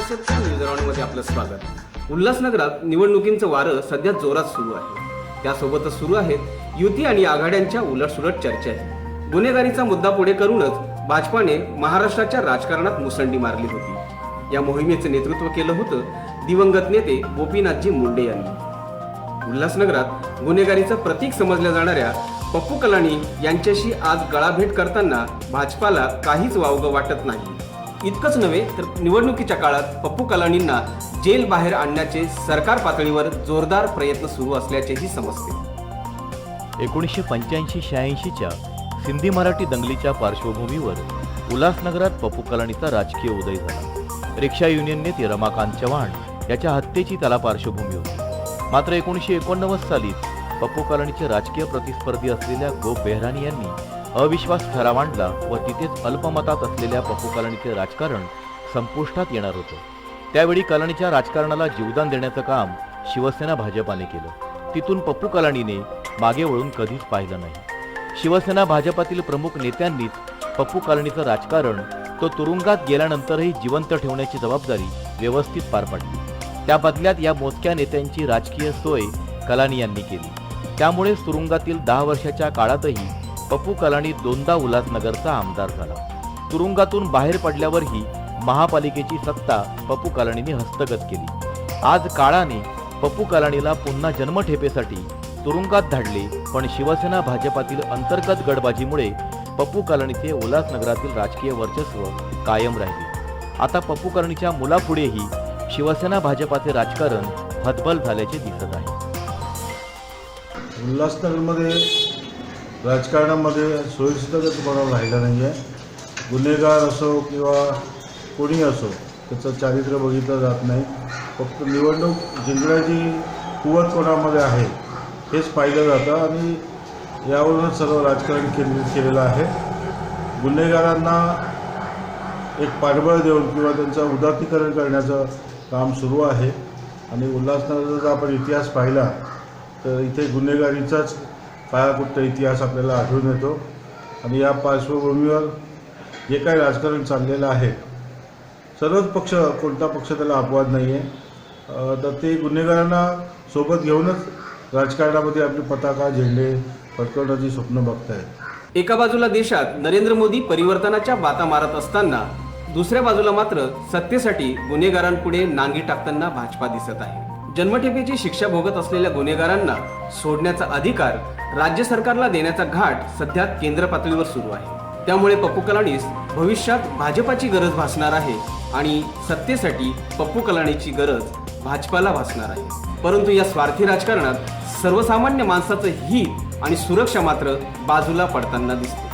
न्यूजराऊंडमध्ये आपलं स्वागत. उल्हासनगरात निवडणुकींचं वारं सध्या जोरात सुरू आहे. त्यासोबतच सुरू आहेत युती आणि आघाड्यांच्या उलटसुलट चर्चा गुन्हेगारीचा मुद्दा पुढे करूनच भाजपाने महाराष्ट्राच्या राजकारणात मुसंडी मारली होती. या मोहिमेचं नेतृत्व केलं होतं दिवंगत नेते गोपीनाथजी मुंडे यांनी. उल्हासनगरात गुन्हेगारीचं प्रतीक समजल्या जाणाऱ्या पप्पू कलानी यांच्याशी आज गळाभेट करताना भाजपाला काहीच वावगं वाटत नाही. इतकंच नव्हे तर निवडणुकीच्या काळात पप्पू कलानींना जेल बाहेर आणण्याचे सरकार पातळीवर जोरदार प्रयत्न सुरू असल्याचेही समजते. एकोणीसशे पंच्याऐंशी शहाऐंशीच्या सिंधी मराठी दंगलीच्या पार्श्वभूमीवर उल्हासनगरात पप्पू कलानीचा राजकीय उदय झाला. रिक्षा युनियन नेते रमाकांत चव्हाण याच्या हत्येची त्याला पार्श्वभूमी होती. मात्र एकोणीसशे एकोणनव्वद सालीच पप्पू कलानीचे राजकीय प्रतिस्पर्धी असलेल्या गो बेहरानी यांनी अविश्वास ठराव आणला व तिथेच अल्पमतात असलेल्या पप्पू कलानीचे राजकारण संपुष्टात येणार होतं. त्यावेळी कलानीच्या राजकारणाला जीवदान देण्याचं काम शिवसेना भाजपाने केलं. तिथून पप्पू कलानीने मागे वळून कधीच पाहिलं नाही. शिवसेना भाजपातील प्रमुख नेत्यांनीच पप्पू कालणीचं राजकारण तो तुरुंगात गेल्यानंतरही जिवंत ठेवण्याची जबाबदारी व्यवस्थित पार पाडली. त्या बदल्यात या मोजक्या नेत्यांची राजकीय सोय कलानी यांनी केली. त्यामुळे तुरुंगातील दहा वर्षाच्या काळातही पप्पू कलानी दोनदा उल्हासनगरचा आमदार झाला. तुरुंगातून बाहेर पडल्यावरही महापालिकेची सत्ता पप्पू कलानीने हस्तगत केली. आज काळाने पप्पू कलानीला पुन्हा जन्मठेपेसाठी तुरुंगात धाडले पण शिवसेना भाजपातील अंतर्गत गडबाजीमुळे पप्पू कलानीचे उल्हासनगरातील राजकीय वर्चस्व कायम राहिले. आता पप्पू कलानीच्या मुलापुढेही शिवसेना भाजपाचे राजकारण हतबल झाल्याचे दिसत आहे. उल्हासनगरमध्ये राजकारणामध्ये सोयीसुद्धा तुम्हाला राहिला नाही आहे गुन्हेगार असो किंवा कोणी असो त्याचं चारित्र्य बघितलं जात नाही. फक्त निवडणूक जिंकण्याची कुवत कोणामध्ये आहे हेच पाहिलं जातं आणि यावरूनच सर्व राजकारण केंद्रित केलेलं आहे. गुन्हेगारांना एक पाठबळ देऊन किंवा त्यांचं उदात्तीकरण करण्याचं काम सुरू आहे. आणि उल्हासनगरचा जर आपण इतिहास पाहिला तर इथे गुन्हेगारीचाच पायाकुट्ट इतिहास आपल्याला आढळून येतो. आणि या पार्श्वभूमीवर जे काही राजकारण चाललेलं आहे सर्वच पक्ष कोणता पक्ष त्याला अपवाद नाही आहे तर ते गुन्हेगारांना सोबत घेऊनच राजकारणामध्ये आपली पताका झेंडे फडकवण्याची स्वप्न बघतायत. एका बाजूला देशात नरेंद्र मोदी परिवर्तनाच्या बाता मारत असताना दुसऱ्या बाजूला मात्र सत्तेसाठी गुन्हेगारांपुढे नांगी टाकताना भाजपा दिसत आहे. जन्मठेपेची शिक्षा भोगत असलेल्या गुन्हेगारांना सोडण्याचा अधिकार राज्य सरकारला देण्याचा घाट सध्या केंद्र पातळीवर सुरू आहे. त्यामुळे पप्पू कलाणीस भविष्यात भाजपाची गरज भासणार आहे आणि सत्तेसाठी पप्पू कलाणीची गरज भाजपाला भासणार आहे. परंतु या स्वार्थी राजकारणात सर्वसामान्य माणसाचं हित आणि सुरक्षा मात्र बाजूला पडताना दिसते.